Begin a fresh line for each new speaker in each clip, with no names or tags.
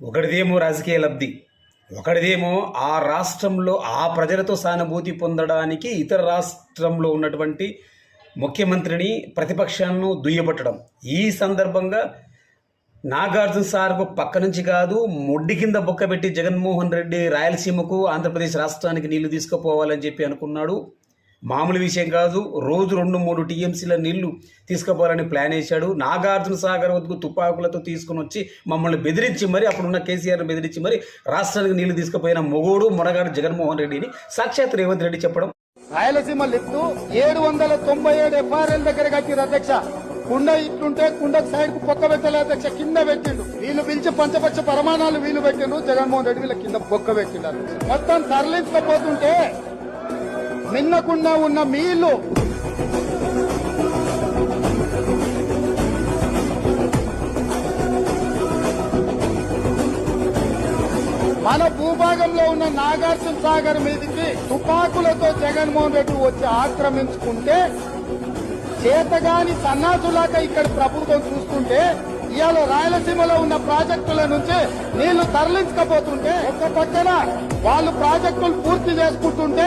ఒకటిదేమో రాజకీయ లబ్ధి ఒకటిదేమో ఆ రాష్ట్రంలో ఆ ప్రజలతో సానుభూతి పొందడానికి ఇతర రాష్ట్రంలో ఉన్నటువంటి ముఖ్యమంత్రిని ప్రతిపక్షాలను దుయ్యబట్టడం. ఈ సందర్భంగా నాగార్జున సార్కు పక్క నుంచి కాదు మొడ్డి కింద బొక్క పెట్టి జగన్మోహన్ రెడ్డి రాయలసీమకు ఆంధ్రప్రదేశ్ రాష్ట్రానికి నీళ్ళు తీసుకుపోవాలని చెప్పి అనుకున్నాడు. మామూలు విషయం కాదు రోజు రెండు మూడు టీఎంసీల నీళ్ళు తీసుకుపోవాలని ప్లాన్ వేశాడు. నాగార్జున సాగర్ వద్దకు తుపాకులతో తీసుకుని వచ్చి మమ్మల్ని బెదిరించి మరి అప్పుడున్న కేసీఆర్ని బెదిరించి మరి రాష్ట్రానికి నీళ్ళు తీసుకుపోయిన మొగోడు మొనగాడు జగన్మోహన్ రెడ్డిని సాక్షాత్ రేవంత్ రెడ్డి చెప్పడం.
రాయలసీమ లిఫ్ట్ ఏడు వందల తొంభై ఏడు ఎఫ్ఆర్ఎల్ దగ్గర కట్టిరు అధ్యక్ష. కుండ ఇట్లుంటే కుండకు సైడ్కు పొక్క పెట్టలే అధ్యక్ష కింద పెట్టిండు. వీళ్ళు పిలిచి పంచపక్ష ప్రమాణాలు వీళ్ళు పెట్టిండు జగన్మోహన్ రెడ్డి వీళ్ళ కింద పొక్క పెట్టిండు మొత్తం తరలించకపోతుంటే మిన్నకుండా ఉన్న మీలు మన భూభాగంలో ఉన్న నాగార్జున సాగర్ మీదకి తుపాకులతో జగన్మోహన్ రెడ్డి వచ్చి ఆక్రమించుకుంటే చేతగాని సన్నాసులాక ఇక్కడ ప్రభుత్వం చూస్తుంటే ఇవాళ రాయలసీమలో ఉన్న ప్రాజెక్టుల నుంచి నీళ్ళు తరలించకపోతుంటే ఒక పక్కన వాళ్ళు ప్రాజెక్టులు పూర్తి చేసుకుంటుంటే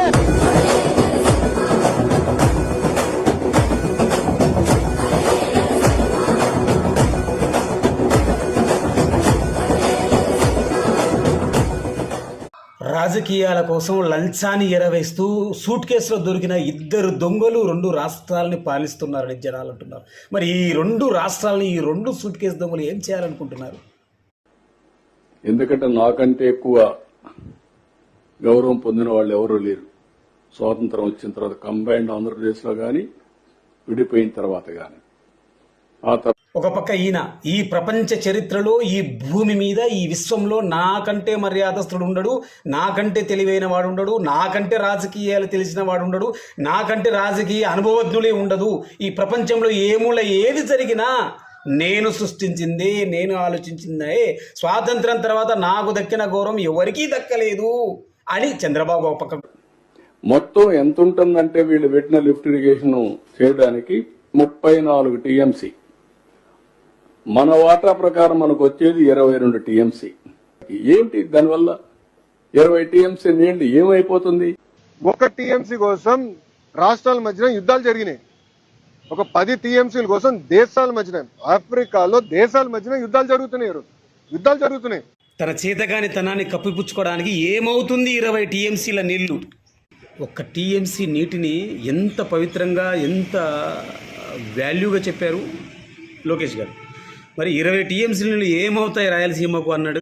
రాజకీయాల కోసం లంచాన్ని ఎరవేస్తూ సూట్ కేసులో దొరికిన ఇద్దరు దొంగలు రెండు రాష్ట్రాలని పాలిస్తున్నారని జనాలు అంటున్నారు. మరి ఈ రెండు రాష్ట్రాలని ఈ రెండు సూట్ కేసు దొంగలు ఏం చేయాలనుకుంటున్నారు?
ఎందుకంటే నాకంటే ఎక్కువ గౌరవం పొందిన వాళ్ళు ఎవరూ లేరు. స్వాతంత్రం వచ్చిన తర్వాత కంబైన్డ్ ఆంధ్రప్రదేశ్లో కానీ విడిపోయిన తర్వాత కానీ ఆ తర్వాత
ఒక పక్క ఈయన ఈ ప్రపంచ చరిత్రలో ఈ భూమి మీద ఈ విశ్వంలో నాకంటే మర్యాదస్తుడు ఉండడు నాకంటే తెలివైన వాడు ఉండడు నాకంటే రాజకీయాలు తెలిసిన వాడు ఉండడు నాకంటే రాజకీయ అనుభవజ్ఞులే ఉండదు. ఈ ప్రపంచంలో ఏముల ఏది జరిగినా నేను సృష్టించింది నేను ఆలోచించిందే. స్వాతంత్రం తర్వాత నాకు దక్కిన గౌరవం ఎవరికీ దక్కలేదు అని చంద్రబాబు ఒక పక్క
మొత్తం ఎంత ఉంటుందంటే వీళ్ళు పెట్టిన లిఫ్ట్ ఇరిగేషన్ చేయడానికి ముప్పై నాలుగు టీఎంసీ. మన వాటా ప్రకారం మనకు వచ్చేది ఇరవై రెండు టీఎంసీ. ఏంటి దానివల్ల? ఇరవై టీఎంసీ నీళ్ళు ఏమైపోతుంది?
ఒక టీఎంసీ కోసం రాష్ట్రాల మధ్యన యుద్ధాలు జరిగినాయి. ఒక పది టీఎంసీల కోసం దేశాల మధ్యన ఆఫ్రికాలో దేశాల మధ్యన యుద్ధాలు జరుగుతున్నాయి. యుద్ధాలు జరుగుతున్నాయి.
తన చేతగాని తనాన్ని కప్పిపుచ్చుకోవడానికి ఏమవుతుంది ఇరవై టీఎంసీల నీళ్ళు? ఒక్క టీఎంసీ నీటిని ఎంత పవిత్రంగా ఎంత వాల్యూగా చెప్పారు లోకేష్ గారు. మరి ఇరవై టీఎంసీ నీళ్ళు ఏమవుతాయి రాయలసీమకు అన్నాడు